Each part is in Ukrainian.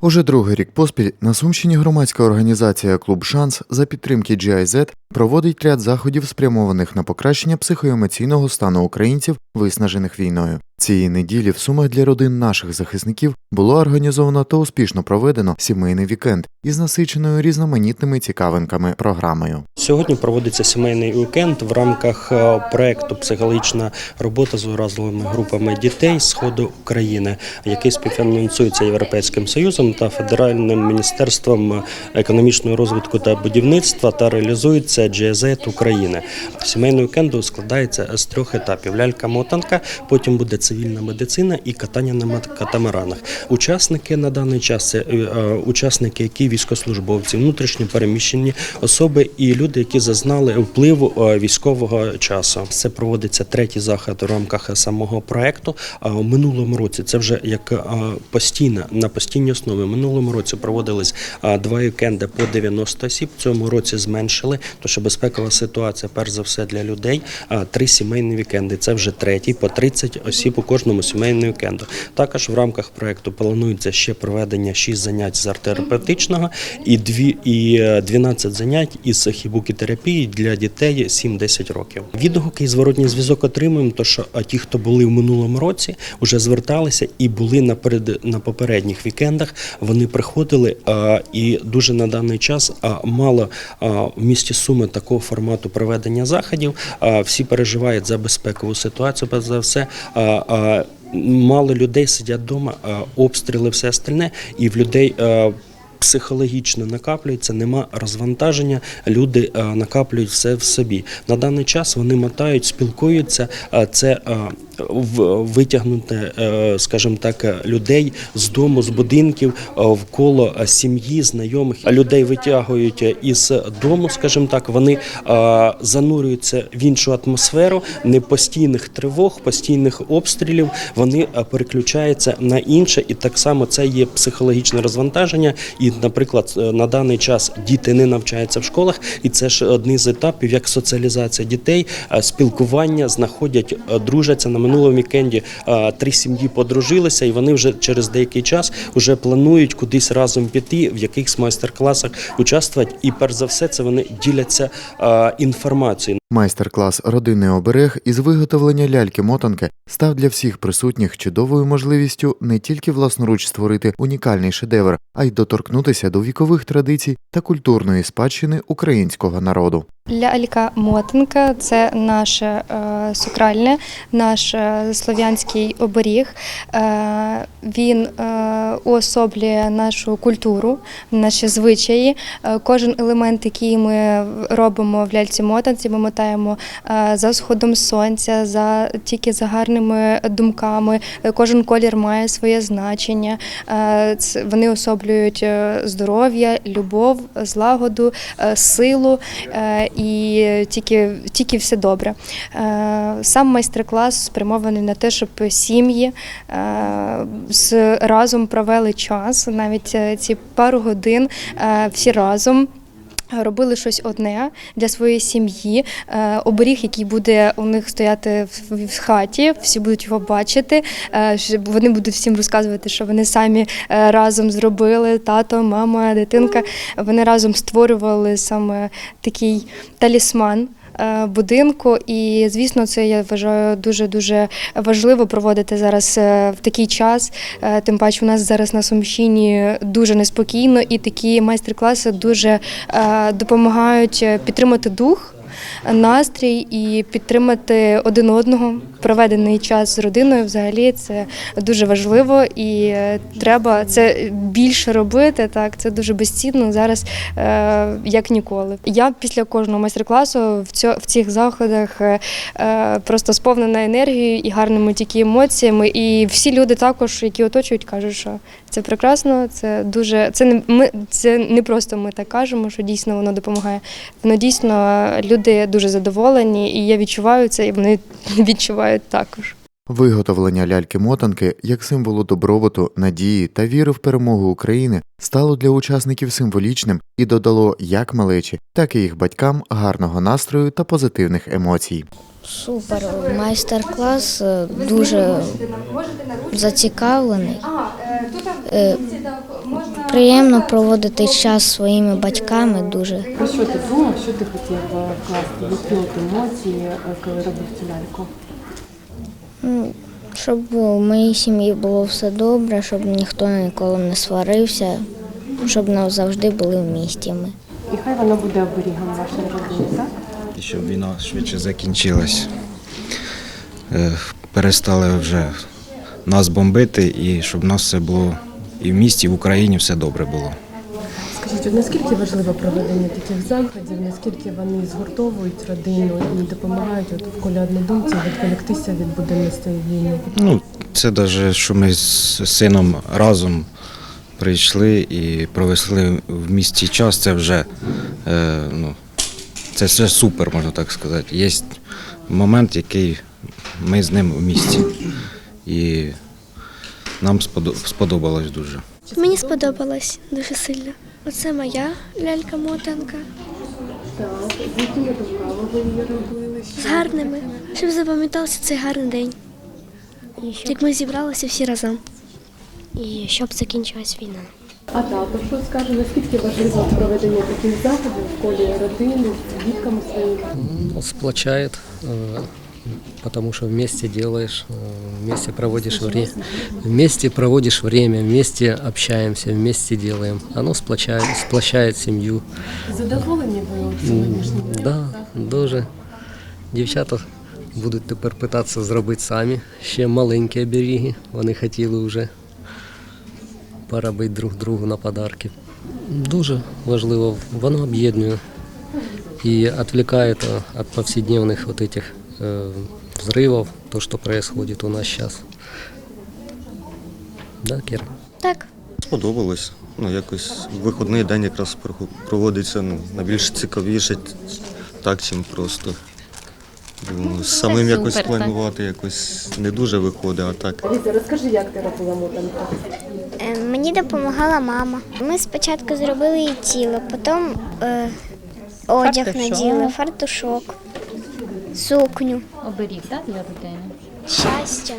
Уже другий рік поспіль на Сумщині громадська організація Клуб Шанс за підтримки GIZ проводить ряд заходів, спрямованих на покращення психоемоційного стану українців, виснажених війною. Цієї неділі в Сумах для родин наших захисників було організовано та успішно проведено сімейний вікенд із насиченою різноманітними цікавинками програмою. Сьогодні проводиться сімейний вікенд в рамках е, проекту Психологічна робота з уразливими групами дітей Сходу України, який співфінансується Європейським Союзом та Федеральним міністерством економічного розвитку та будівництва та реалізується GIZ України. Сімейний вікенд складається з трьох етапів: лялька-мотанка, потім буде цивільна медицина і катання на катамаранах. Учасники на даний час це е, е, учасники, які військослужбовці, внутрішньо переміщені особи і люди, які зазнали впливу е, військового часу. Це проводиться третій захід у рамках самого проекту. А в минулому році це вже як постійна на постійній основі. В минулому році проводились два вікенди по 90 осіб. В цьому році зменшили, тому що безпекова ситуація, перш за все, для людей. А три сімейні вікенди. Це вже третій по 30 осіб у кожному сімейному вікенду. Також в рамках проекту планується ще проведення 6 занять з арт-терапевтичного і дві і е, 12 занять із хібукітерапії для дітей 7-10 років. Відгуки і зворотній зв'язок отримуємо, то що ті, хто були в минулому році, вже зверталися і були наперед на попередніх вікендах. Вони приходили і дуже на даний час мало в місті Суми такого формату проведення заходів. Всі переживають за безпекову ситуацію, за все. Мало людей сидять вдома, обстріли, все остальне, і в людей психологічно накаплюється, нема розвантаження, люди накаплюють все в собі. На даний час вони мотають, спілкуються. Це витягнути, е, скажімо так, е, людей з дому, з будинків е, вколо е, сім'ї, знайомих. Людей витягують е, із дому, скажімо так, вони е, занурюються в іншу атмосферу, не постійних тривог, постійних обстрілів. Вони е, переключаються на інше, і так само це є психологічне розвантаження. І, наприклад, е, на даний час діти не навчаються в школах, і це ж одний з етапів, як соціалізація дітей, е, спілкування, знаходять, е, дружаться на минулому вікенді. Три сім'ї подружилися, і вони вже через деякий час вже планують кудись разом піти, в якихось майстер-класах участвувати. І перш за все, це вони діляться інформацією. Майстер-клас Родинний оберег із виготовлення ляльки-мотанки став для всіх присутніх чудовою можливістю не тільки власноруч створити унікальний шедевр, а й доторкнутися до вікових традицій та культурної спадщини українського народу. Лялька мотанка це наше е, сакральне, наш е, слов'янський оберіг. Е, він е, уособлює нашу культуру, наші звичаї. Е, кожен елемент, який ми робимо в ляльці мотанці, ми мотаємо е, за сходом сонця, за тільки за гарними думками. Кожен колір має своє значення. Е, це- вони особлюють е, здоров'я, любов, злагоду, е, силу. Е, і тільки, тільки все добре. Е, Сам майстер-клас спрямований на те, щоб сім'ї разом провели час, навіть ці пару годин всі разом. Робили щось одне для своєї сім'ї, е, оберіг, який буде у них стояти в- хаті, всі будуть його бачити. е, Вони будуть всім розказувати, що вони самі е, разом зробили тато, мама, дитинка. Вони разом створювали саме такий талісман. Е, Будинку, і звісно, це я вважаю дуже дуже важливо проводити зараз е, в такий час. Е, Тим паче, у нас зараз на Сумщині дуже неспокійно, і такі майстер-класи дуже допомагають підтримати дух. Настрій і підтримати один одного проведений час з родиною. Взагалі це дуже важливо і е, треба це більше робити. Так, це дуже безцінно зараз, е, як ніколи. Я після кожного майстер-класу в цих заходах е, просто сповнена енергією і гарними тільки емоціями. І всі люди також, які оточують, кажуть, що це прекрасно, це дуже це не ми це не просто ми так кажемо, що дійсно воно допомагає. Воно дійсно люди дуже задоволені, і я відчуваю це, і вони відчувають також. Виготовлення ляльки-мотанки як символу добробуту, надії та віри в перемогу України стало для учасників символічним і додало як малечі, так і їх батькам гарного настрою та позитивних емоцій. Супер, майстер-клас е, дуже зацікавлений. Е, Приємно проводити час зі своїми батьками дуже. Про що ти думав, що ти хотів е, вкласти? Які от емоції, коли робив цю ляльку? Ну, Щоб у моїй сім'ї було все добре, щоб ніхто ніколи не сварився, щоб ми завжди були в місті. Ми. І хай вона буде оберігом вашої родини, так? І щоб війна швидше закінчилась. Е, Перестали вже нас бомбити і щоб у нас все було і в місті, і в Україні все добре було. Скажіть, наскільки важливо проведення таких заходів, наскільки вони згуртовують родину і допомагають от в колі однодумців відволіктися від буденності війни? Ну, це навіть, що ми з сином разом прийшли і провели в місті час, це вже е, ну, це все супер, можна так сказати. Є момент, який ми з ним в місті. І нам сподобалось дуже. Мені сподобалось дуже сильно. Оце моя лялька-мотанка. Так, з якими думками ви її робили? З гарними, щоб запам'ятався цей гарний день. Як ми зібралися всі разом. І щоб закінчилась війна. А тато що скаже, наскільки важливо проведення таких заходів в колі родини, з дітками своїми? Сплочает, э, потому что вместе делаешь, э, вместе проводишь время, вместе проводишь время, вместе общаемся, вместе делаем. Оно сплочает, сплощает семью. Задоволені ви от сьогоднішнім днем? Да, дуже. Дівчата будуть тепер питатися зробити самі. Ще маленькі оберіги. Вони хотіли вже поробити друг другу на подарки. Дуже важливо, воно об'єднує і відвлекає від повсякденних вот этих э, взрывов, то, что происходит у нас сейчас. Да, Кира? Так, Сподобалось. Ну, якось виходний день якраз проводиться ну, найбільш цікавіше так, чим просто. Ну, Самим якось планувати якось не дуже виходить, а так. Ліза, розкажи, як ти робила мотанку? Е, Мені допомагала мама. Ми спочатку зробили їй тіло, потім е, одяг наділи, фартушок, сукню. Оберіг, так, для дитини? Щастя.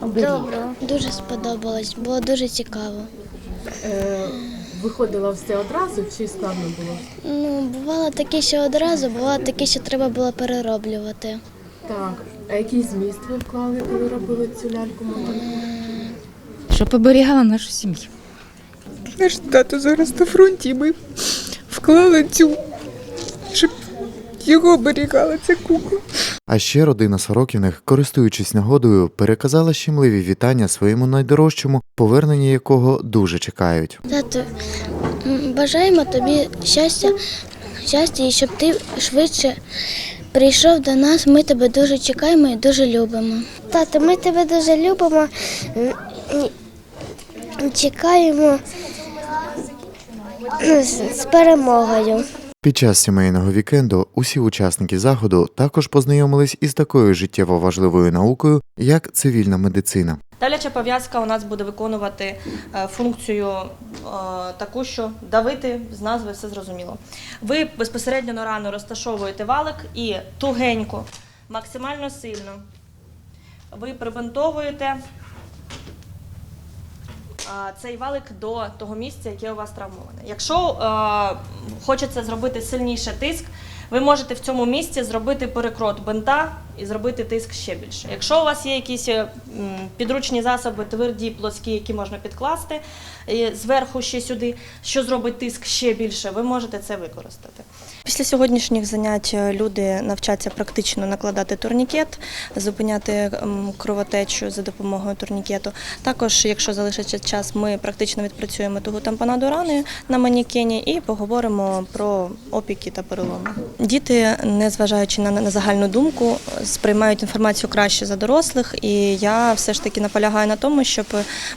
Доброго. Дуже сподобалось, було дуже цікаво. Е, виходило все одразу чи складно було? Ну, бувало таке, що одразу, бувало таке, що треба було перероблювати. Так. А який зміст ви вклали, коли робили цю ляльку мотанку? Щоб оберігала нашу сім'ю. Наш тато зараз на фронті, ми вклали цю, його оберігала ця кукла. А ще родина Сорокіних, користуючись нагодою, переказала щемливі вітання своєму найдорожчому, повернення якого дуже чекають. Тато, бажаємо тобі щастя, щастя і щоб ти швидше прийшов до нас. Ми тебе дуже чекаємо і дуже любимо. Тато, ми тебе дуже любимо. Чекаємо з перемогою. Під час сімейного вікенду усі учасники заходу також познайомились із такою життєво важливою наукою, як цивільна медицина. Давляча пов'язка у нас буде виконувати е, функцію е, таку, що давити з назви все зрозуміло. Ви безпосередньо на рану розташовуєте валик і тугенько, максимально сильно. Ви прибинтовуєте цей валик до того місця, яке у вас травмоване. Якщо е, хочеться зробити сильніше тиск, ви можете в цьому місці зробити перекрот бинта і зробити тиск ще більше. Якщо у вас є якісь е, підручні засоби, тверді, плоскі, які можна підкласти зверху ще сюди, що зробить тиск ще більше, ви можете це використати. Після сьогоднішніх занять е, люди навчаться практично накладати турнікет, зупиняти кровотечу за допомогою турнікету. Також, якщо залишиться час, ми практично відпрацюємо тугу тампонаду рани на манікені і поговоримо про опіки та переломи. Діти, незважаючи на загальну думку, сприймають інформацію краще за дорослих, і я все ж таки наполягаю на тому, щоб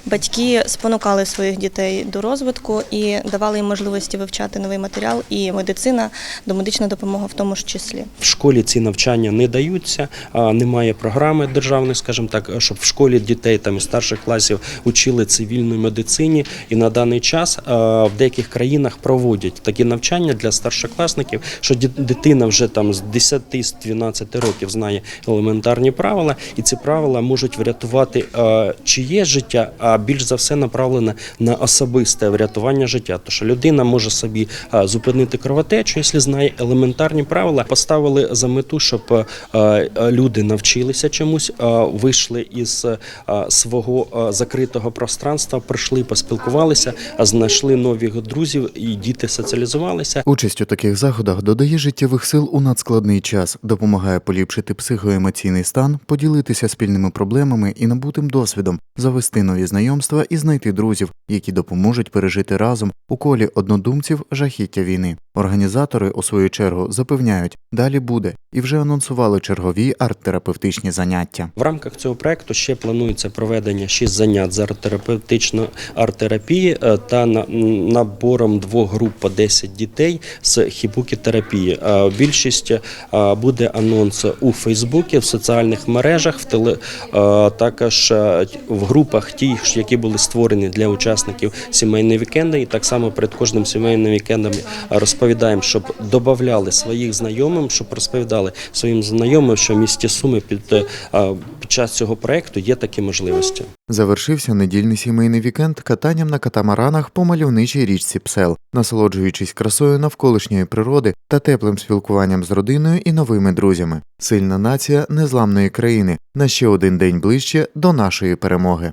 батьки спонукали своїх дітей до розвитку і давали їм можливості вивчати новий матеріал і медицина, домедична допомога в тому ж числі. В школі ці навчання не даються, немає програми державної, скажімо так, щоб в школі дітей там із старших класів учили цивільній медицині. І на даний час в деяких країнах проводять такі навчання для старшокласників, що дитина вже там з 10-12 років знає знає елементарні правила, і ці правила можуть врятувати е, чиє життя, а більш за все направлене на особисте врятування життя. Що людина може собі е, зупинити кровотечу, якщо знає елементарні правила. Поставили за мету, щоб е, люди навчилися чомусь, вийшли із свого закритого пространства, прийшли, поспілкувалися, знайшли нових друзів, і діти соціалізувалися. Участь у таких заходах додає життєвих сил у надскладний час, допомагає поліпшити психоемоційний стан, поділитися спільними проблемами і набутим досвідом, завести нові знайомства і знайти друзів, які допоможуть пережити разом у колі однодумців жахіття війни. Організатори, у свою чергу, запевняють, далі буде, і вже анонсували чергові арт-терапевтичні заняття. В рамках цього проекту ще планується проведення шість занять з арт-терапевтичної арт-терапії е, та на- набором двох груп по 10 дітей з хібукі-терапії. Е, Більшість е, буде анонс у Фейсбуці, в соціальних мережах, в теле також в групах ті, які були створені для учасників сімейної вікенди. І так само перед кожним сімейним вікендом розповідаємо, щоб додавали своїх знайомим, щоб розповідали своїм знайомим, що в місті Суми під, е, під час цього проекту є такі можливості. Завершився недільний сімейний вікенд катанням на катамаранах по мальовничій річці Псел, насолоджуючись красою навколишньої природи та теплим спілкуванням з родиною і новими друзями. Сильна нація незламної країни на ще один день ближче до нашої перемоги.